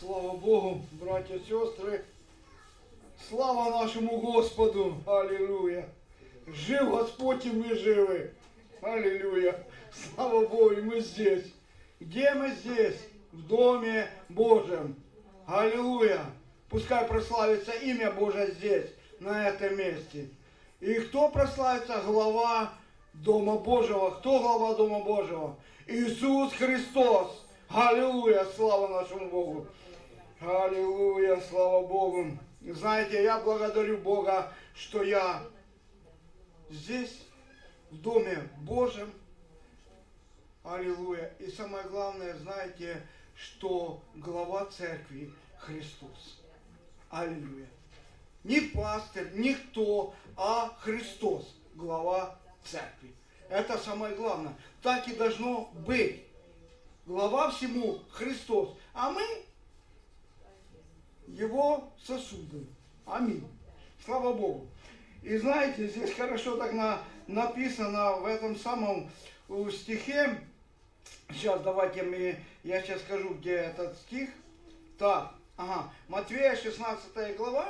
Слава Богу, братья и сестры. Слава нашему Господу. Аллилуйя. Жив Господь, и мы живы. Аллилуйя. Слава Богу, и мы здесь. Где мы здесь? В Доме Божьем. Аллилуйя. Пускай прославится имя Божие здесь, на этом месте. И кто прославится? Глава Дома Божьего. Кто глава Дома Божьего? Иисус Христос. Аллилуйя, слава нашему Богу. Аллилуйя, слава Богу. Знаете, я благодарю Бога, что я здесь, в Доме Божьем. Аллилуйя. И самое главное, знаете, что глава церкви Христос. Аллилуйя. Не пастырь, никто, а Христос, глава церкви. Это самое главное. Так и должно быть. Глава всему Христос. А мы его сосуды. Аминь. Слава Богу. И знаете, здесь хорошо так на, написано в этом самом стихе. Сейчас давайте мы, я сейчас скажу, где этот стих. Так, ага, Матвея 16 глава,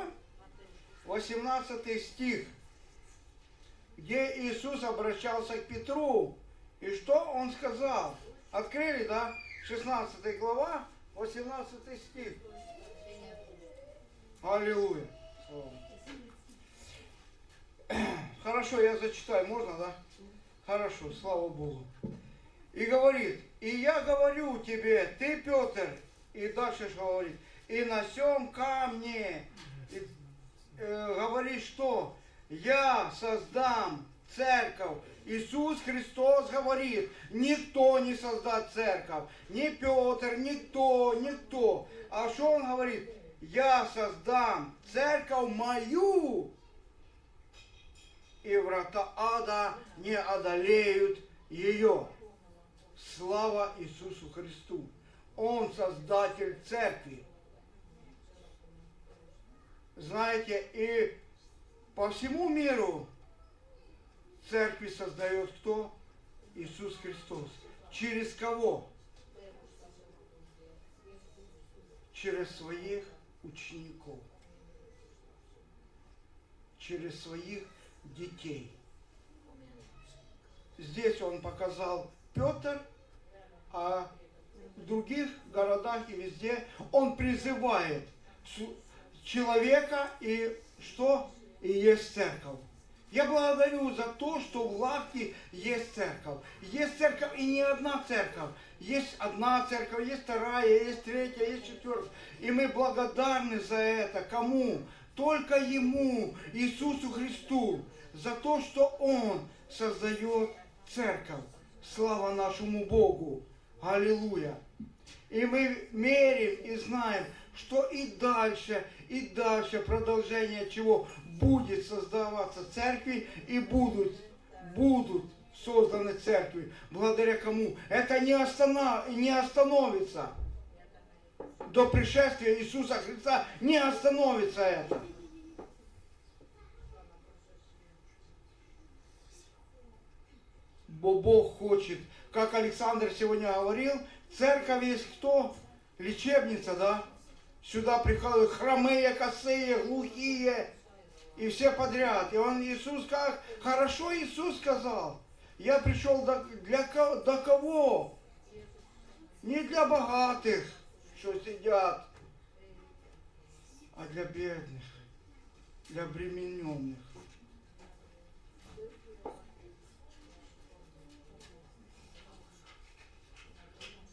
18 стих, где Иисус обращался к Петру. И что он сказал? Открыли, да? 16 глава, 18 стих. Аллилуйя. Хорошо, я зачитаю, можно, да? Хорошо, слава Богу. И говорит, и я говорю тебе, ты, Петр, и дальше что говорит, и на сем камне, и, э, говорит, что я создам церковь. Иисус Христос говорит, никто не создаст церковь, ни Петр, никто, никто. А что он говорит? Я создам церковь мою, и врата ада не одолеют ее. Слава Иисусу Христу! Он создатель церкви. Знаете, и по всему миру церкви создает кто? Иисус Христос. Через кого? Через своих учеников. Через своих детей. Здесь он показал Петр, а в других городах и везде он призывает человека и что? И есть церковь. Я благодарю за то, что в Лавке есть церковь. Есть церковь и не одна церковь. Есть одна церковь, есть вторая, есть третья, есть четвертая. И мы благодарны за это. Кому? Только Ему, Иисусу Христу, за то, что Он создает церковь. Слава нашему Богу. Аллилуйя. И мы мерим и знаем, что и дальше, и дальше продолжение чего будет создаваться церкви и будут, будут созданы церкви. Благодаря кому? Это не, останов, не остановится. До пришествия Иисуса Христа не остановится это. Бо Бог хочет, как Александр сегодня говорил, церковь есть кто? Лечебница, да? Сюда приходят хромые, косые, глухие, и все подряд. И он Иисус как хорошо Иисус сказал. Я пришел до, для до кого? Не для богатых, что сидят, а для бедных, для обремененных.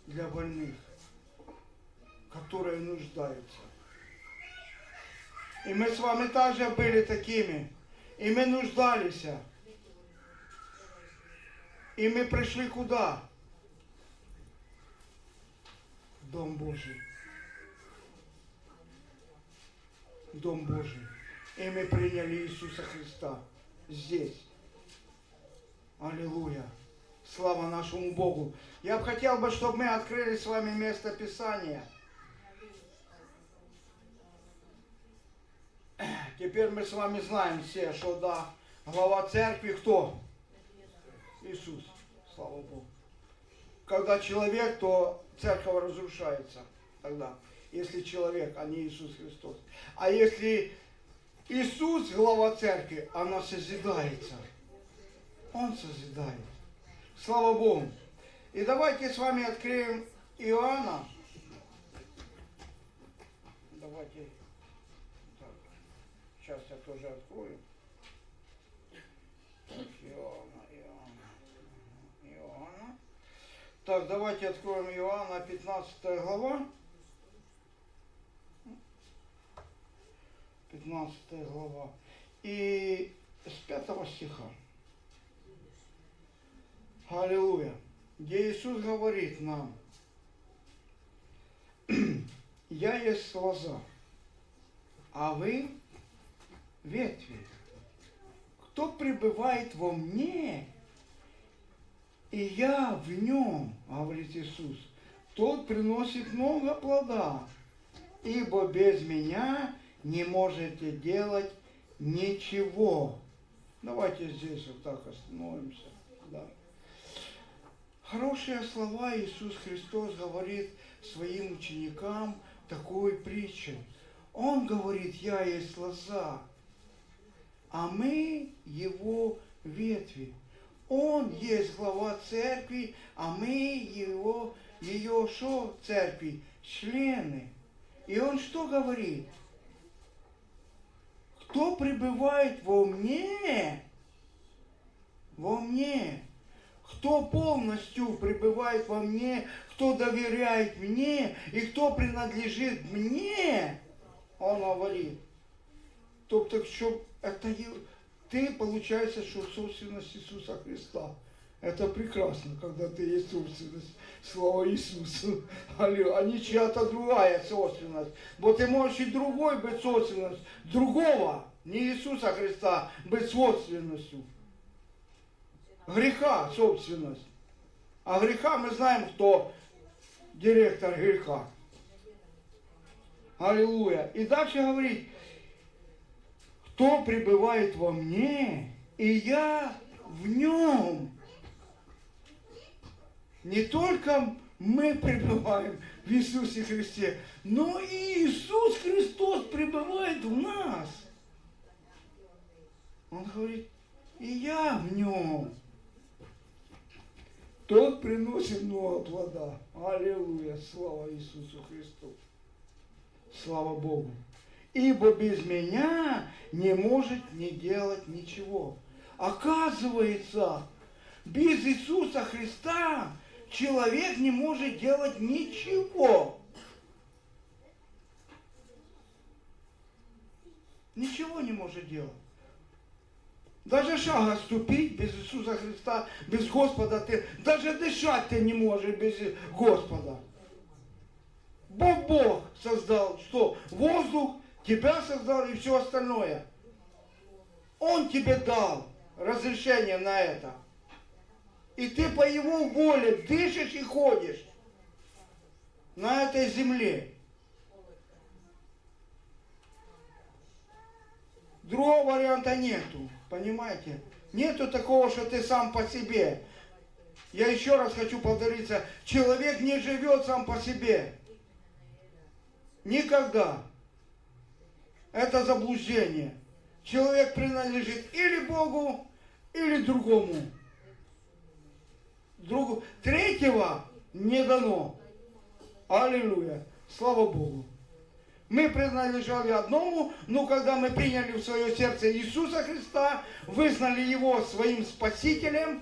Для больных, которые нуждаются. И мы с вами также были такими. И мы нуждались. И мы пришли куда? В Дом Божий. В Дом Божий. И мы приняли Иисуса Христа здесь. Аллилуйя. Слава нашему Богу. Я бы хотел бы, чтобы мы открыли с вами место Писания. Теперь мы с вами знаем все, что да, глава церкви кто? Иисус. Слава Богу. Когда человек, то церковь разрушается тогда. если человек, а не Иисус Христос. А если Иисус, глава церкви, она созидается. Он созидает. Слава Богу. И давайте с вами откроем Иоанна. Давайте. Тоже открою. Так, Иоанна, Иоанна. Иоанна. Так, давайте откроем Иоанна, 15 глава. 15 глава. И с 5 стиха. Аллилуйя. Где Иисус говорит нам, я есть лоза, а вы ветви. Кто пребывает во мне, и я в нем, говорит Иисус, тот приносит много плода, ибо без меня не можете делать ничего. Давайте здесь вот так остановимся. Да. Хорошие слова Иисус Христос говорит своим ученикам такой притчей. Он говорит, я есть лоза, а мы его ветви. Он есть глава церкви, а мы его, ее шо церкви, члены. И он что говорит? Кто пребывает во мне, во мне, кто полностью пребывает во мне, кто доверяет мне и кто принадлежит мне, он говорит. Тобто, що это ты, получается, что собственность Иисуса Христа. Это прекрасно, когда ты есть собственность. Слава Иисусу. А не чья-то другая собственность. Бо ты можешь и другой быть собственностью. Другого, не Иисуса Христа, быть собственностью. Греха собственность. А греха мы знаем, кто директор греха. Аллилуйя. И дальше говорит, кто пребывает во мне, и я в нем. Не только мы пребываем в Иисусе Христе, но и Иисус Христос пребывает в нас. Он говорит, и я в нем. Тот приносит много плода. Аллилуйя, слава Иисусу Христу. Слава Богу. Ибо без меня не может не делать ничего. Оказывается, без Иисуса Христа человек не может делать ничего. Ничего не может делать. Даже шага ступить без Иисуса Христа, без Господа ты, даже дышать ты не можешь без Господа. Бог Бог создал что? Воздух, тебя создал и все остальное. Он тебе дал разрешение на это. И ты по его воле дышишь и ходишь на этой земле. Другого варианта нету, понимаете? Нету такого, что ты сам по себе. Я еще раз хочу повториться, человек не живет сам по себе. Никогда. Это заблуждение. Человек принадлежит или Богу, или другому. Другу. Третьего не дано. Аллилуйя. Слава Богу. Мы принадлежали одному, но когда мы приняли в свое сердце Иисуса Христа, вызнали Его своим Спасителем,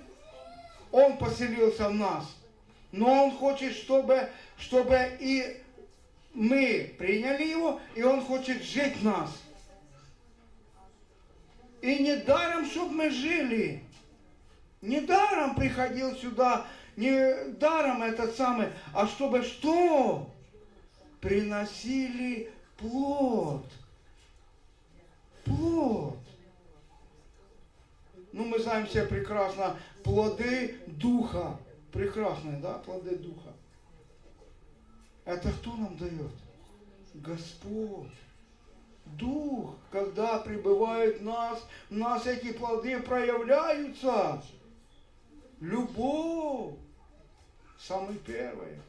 Он поселился в нас. Но Он хочет, чтобы, чтобы и мы приняли Его, и Он хочет жить в нас. И не даром, чтобы мы жили. Не даром приходил сюда, не даром этот самый, а чтобы что? Приносили плод. Плод. Ну, мы знаем все прекрасно плоды духа. Прекрасные, да, плоды духа. Это кто нам дает? Господь. Дух, когда пребывает в нас, в нас эти плоды проявляются. Любовь. Самое первое.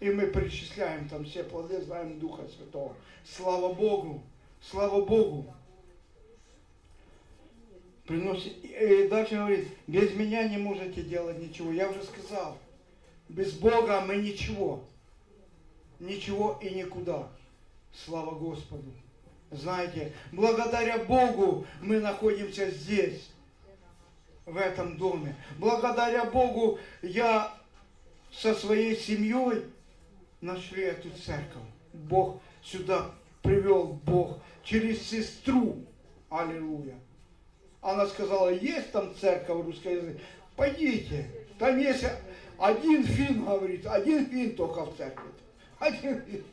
И мы перечисляем там все плоды, знаем Духа Святого. Слава Богу! Слава Богу! Приносит, и дальше говорит, без меня не можете делать ничего. Я уже сказал, без Бога мы ничего. Ничего и никуда. Слава Господу. Знаете, благодаря Богу мы находимся здесь, в этом доме. Благодаря Богу я со своей семьей нашли эту церковь. Бог сюда привел Бог через сестру. Аллилуйя. Она сказала, есть там церковь русскоязычная, пойдите. Там есть один фин, говорит, один фин только в церкви. Один фин.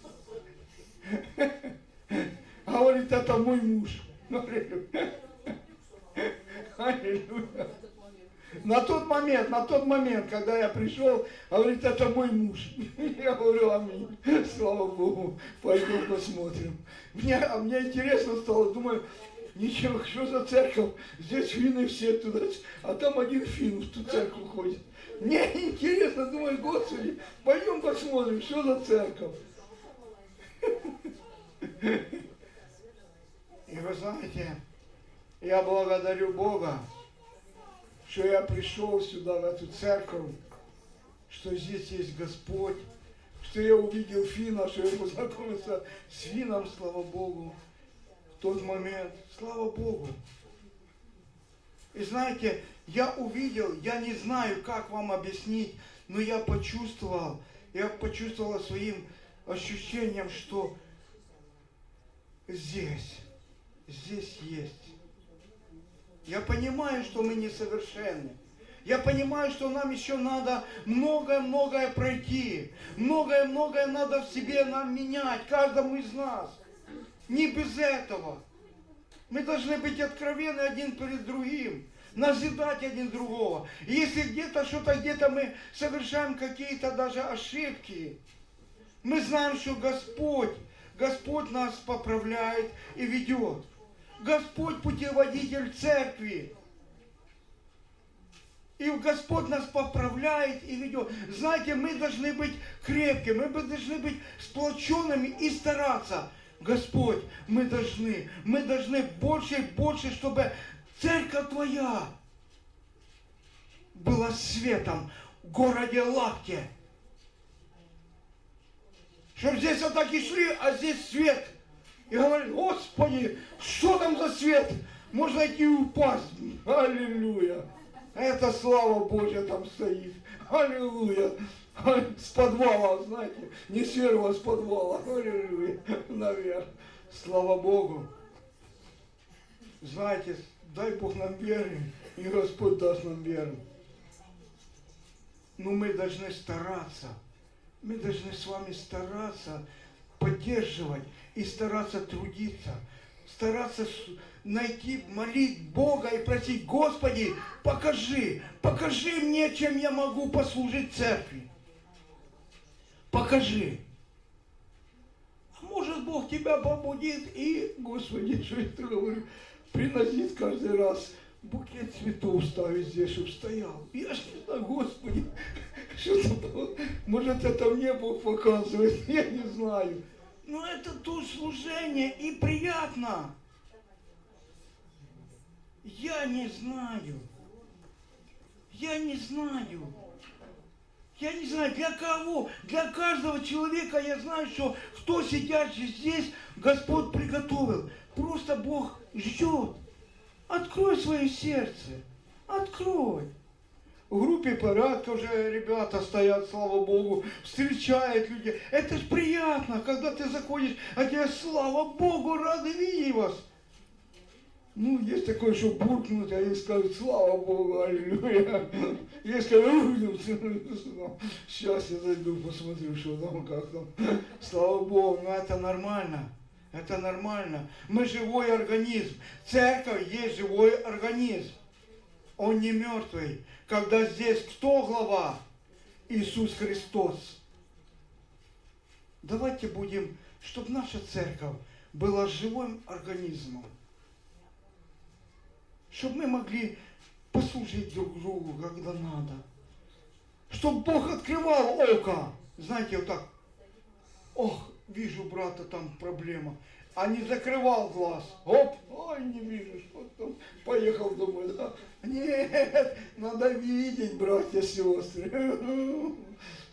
Говорит, это мой муж. На тот момент, на тот момент, когда я пришел, говорит, это мой муж. Я говорю, аминь. Слава Богу, пойдем посмотрим. Мне, а мне интересно стало, думаю, ничего, что за церковь? Здесь финны все туда, а там один фин в ту церковь ходит. Мне интересно, думаю, Господи, пойдем посмотрим, что за церковь. И вы знаете, я благодарю Бога, что я пришел сюда, в эту церковь, что здесь есть Господь, что я увидел Фина, что я познакомился с Фином, слава Богу, в тот момент, слава Богу. И знаете, я увидел, я не знаю, как вам объяснить, но я почувствовал, я почувствовал своим ощущением, что здесь, здесь есть я понимаю, что мы несовершенны. Я понимаю, что нам еще надо многое-многое пройти. Многое-многое надо в себе нам менять, каждому из нас. Не без этого. Мы должны быть откровенны один перед другим. Назидать один другого. Если где-то что-то, где-то мы совершаем какие-то даже ошибки, мы знаем, что Господь, Господь нас поправляет и ведет. Господь путеводитель церкви. И Господь нас поправляет и ведет. Знаете, мы должны быть крепкими, мы должны быть сплоченными и стараться. Господь, мы должны, мы должны больше и больше, чтобы церковь Твоя была светом в городе Лахте. Чтобы здесь вот так и шли, а здесь свет – и говорит, Господи, что там за свет? Можно идти упасть. Аллилуйя. Это слава Божья там стоит. Аллилуйя. С подвала, знаете, не с первого, а с подвала. Аллилуйя. Наверх. Слава Богу. Знаете, дай Бог нам веры, и Господь даст нам веру. Но мы должны стараться. Мы должны с вами стараться поддерживать и стараться трудиться, стараться найти, молить Бога и просить, Господи, покажи, покажи мне, чем я могу послужить церкви. Покажи. А может Бог тебя побудит и, Господи, что я говорю, приносить каждый раз букет цветов ставить здесь, чтобы стоял. Я ж не знаю, Господи, что-то, может это мне Бог показывает, я не знаю. Но это то служение и приятно. Я не знаю. Я не знаю. Я не знаю, для кого, для каждого человека я знаю, что кто сидящий здесь, Господь приготовил. Просто Бог ждет. Открой свое сердце. Открой в группе порядка уже ребята стоят, слава Богу, встречают люди. Это ж приятно, когда ты заходишь, а тебе, слава Богу, рады видеть вас. Ну, есть такое, что буркнут, а есть скажут, слава Богу, аллилуйя. Есть скажут, сейчас я зайду, посмотрю, что там, как там. Слава Богу, но это нормально. Это нормально. Мы живой организм. Церковь есть живой организм. Он не мертвый. Когда здесь кто глава? Иисус Христос. Давайте будем, чтобы наша церковь была живым организмом. Чтобы мы могли послужить друг другу, когда надо. Чтобы Бог открывал око. Знаете, вот так ох, вижу, брата, там проблема. А не закрывал глаз. Оп, ой, не вижу, что там. Поехал домой, да. Нет, надо видеть, братья, сестры.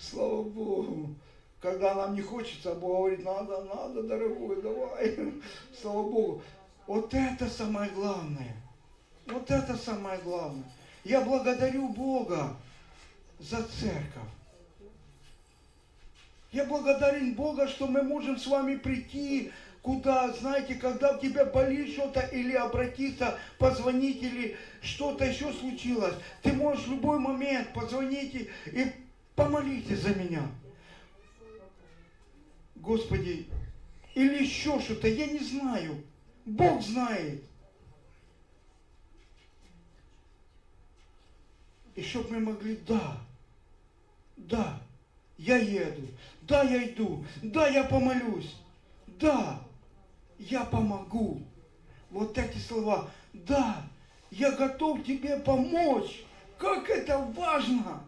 Слава Богу. Когда нам не хочется, а Бог говорит, надо, надо, дорогой, давай. Слава Богу. Вот это самое главное. Вот это самое главное. Я благодарю Бога за церковь. Я благодарен Бога, что мы можем с вами прийти куда, знаете, когда у тебя болит что-то, или обратиться, позвонить, или что-то еще случилось. Ты можешь в любой момент позвонить и, и помолитесь за меня. Господи, или еще что-то, я не знаю. Бог знает. И чтоб мы могли, да, да, я еду, да, я иду, да, я помолюсь, да, я помогу. Вот эти слова, да, я готов тебе помочь. Как это важно!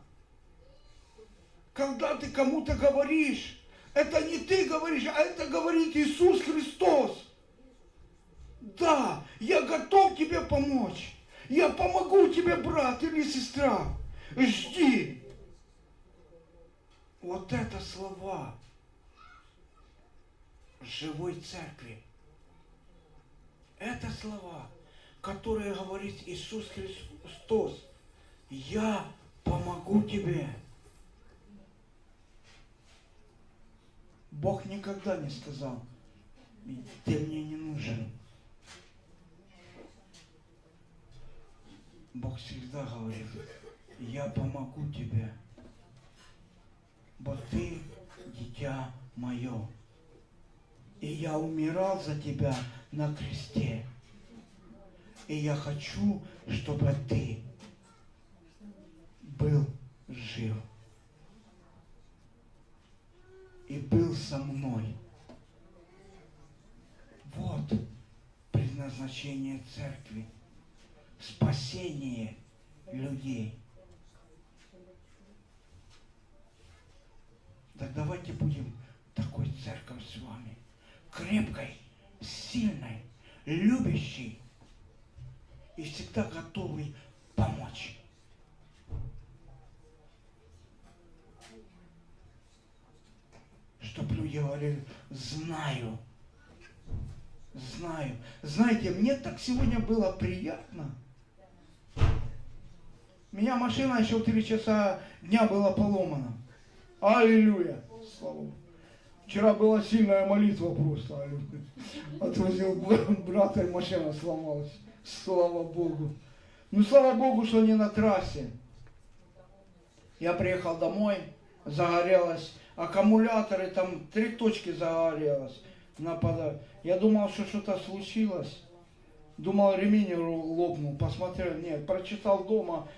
Когда ты кому-то говоришь, это не ты говоришь, а это говорит Иисус Христос. Да, я готов тебе помочь. Я помогу тебе, брат или сестра. Жди. Вот это слова живой церкви. Это слова, которые говорит Иисус Христос. Я помогу тебе. Бог никогда не сказал, ты мне не нужен. Бог всегда говорит, я помогу тебе, бо ты дитя мое. И я умирал за тебя на кресте. И я хочу, чтобы ты был жив. И был со мной. Вот предназначение церкви. Спасение людей. Давайте будем такой церковь с вами. Крепкой, сильной, любящей и всегда готовый помочь. Чтоб люди говорили, знаю, знаю. Знаете, мне так сегодня было приятно. Меня машина еще в 3 часа дня была поломана. Аллилуйя. Слава Богу. Вчера была сильная молитва просто. Отвозил брата, и машина сломалась. Слава Богу. Ну, слава Богу, что не на трассе. Я приехал домой, загорелось. Аккумуляторы, там три точки загорелось. Напада. Я думал, что что-то случилось. Думал, ремень лопнул. Посмотрел, нет, прочитал дома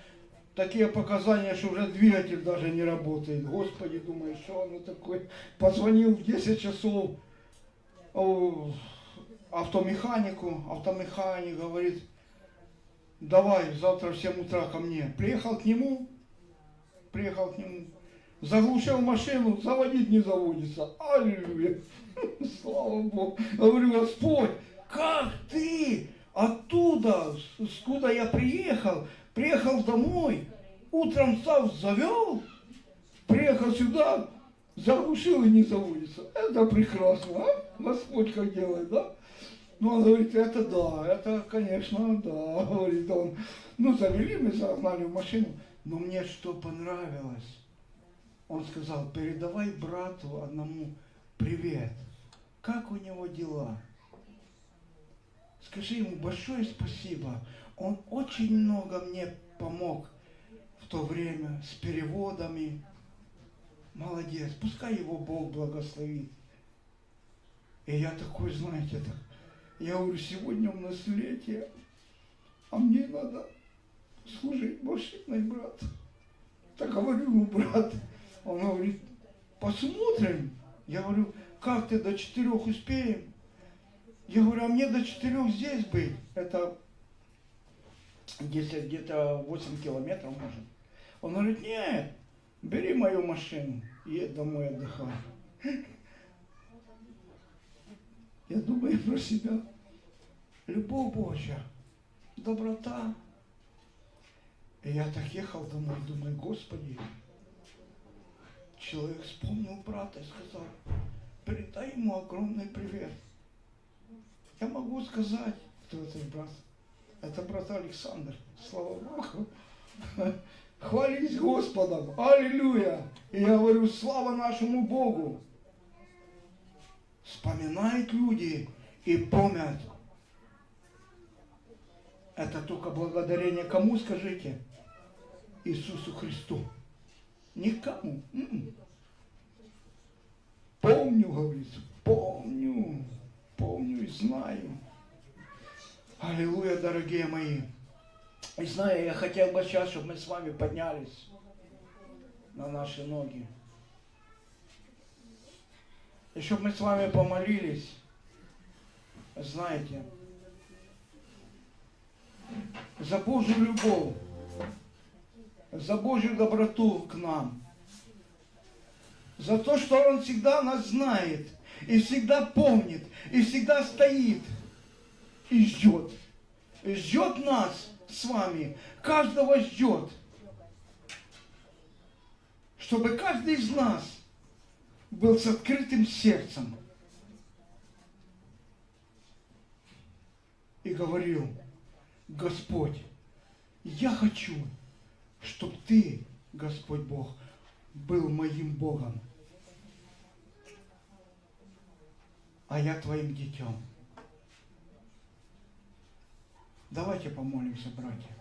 такие показания, что уже двигатель даже не работает. Господи, думаю, что оно такое. Позвонил в 10 часов автомеханику, автомеханик говорит, давай завтра в 7 утра ко мне. Приехал к нему, приехал к нему, заглушил машину, заводить не заводится. Аллилуйя. Слава Богу. Говорю, Господь, как ты оттуда, скуда я приехал, приехал домой, утром стал завел, приехал сюда, заглушил и не заводится. Это прекрасно, а? Господь как делает, да? Ну, он говорит, это да, это, конечно, да, говорит он. Ну, завели мы, загнали в машину. Но мне что понравилось, он сказал, передавай брату одному привет. Как у него дела? Скажи ему большое спасибо. Он очень много мне помог в то время с переводами. Молодец. Пускай его Бог благословит. И я такой, знаете, так, я говорю, сегодня у нас летие, а мне надо служить машиной, брат. Так говорю ему, брат. Он говорит, посмотрим. Я говорю, как ты до четырех успеем? Я говорю, а мне до четырех здесь быть. Это где-то где 8 километров может. Он говорит, нет, бери мою машину, едь домой отдыхай. про себя. Любовь Божья, доброта. И я так ехал домой, думаю, Господи, человек вспомнил брата и сказал, передай ему огромный привет. Я могу сказать, кто этот брат. Это брат Александр. Слава Богу. Хвались Господом. Аллилуйя. И я говорю, слава нашему Богу. Вспоминают люди и помнят. Это только благодарение кому, скажите? Иисусу Христу. Никому. М-м. Помню, говорится, помню, помню и знаю. Аллилуйя, дорогие мои. И знаю, я хотел бы сейчас, чтобы мы с вами поднялись на наши ноги. И чтобы мы с вами помолились, знаете, за Божью любовь, за Божью доброту к нам, за то, что Он всегда нас знает, и всегда помнит, и всегда стоит, и ждет. Ждет нас с вами, каждого ждет, чтобы каждый из нас был с открытым сердцем. И говорил, Господь, я хочу, чтобы Ты, Господь Бог, был моим Богом, а я Твоим детем. Давайте помолимся, братья.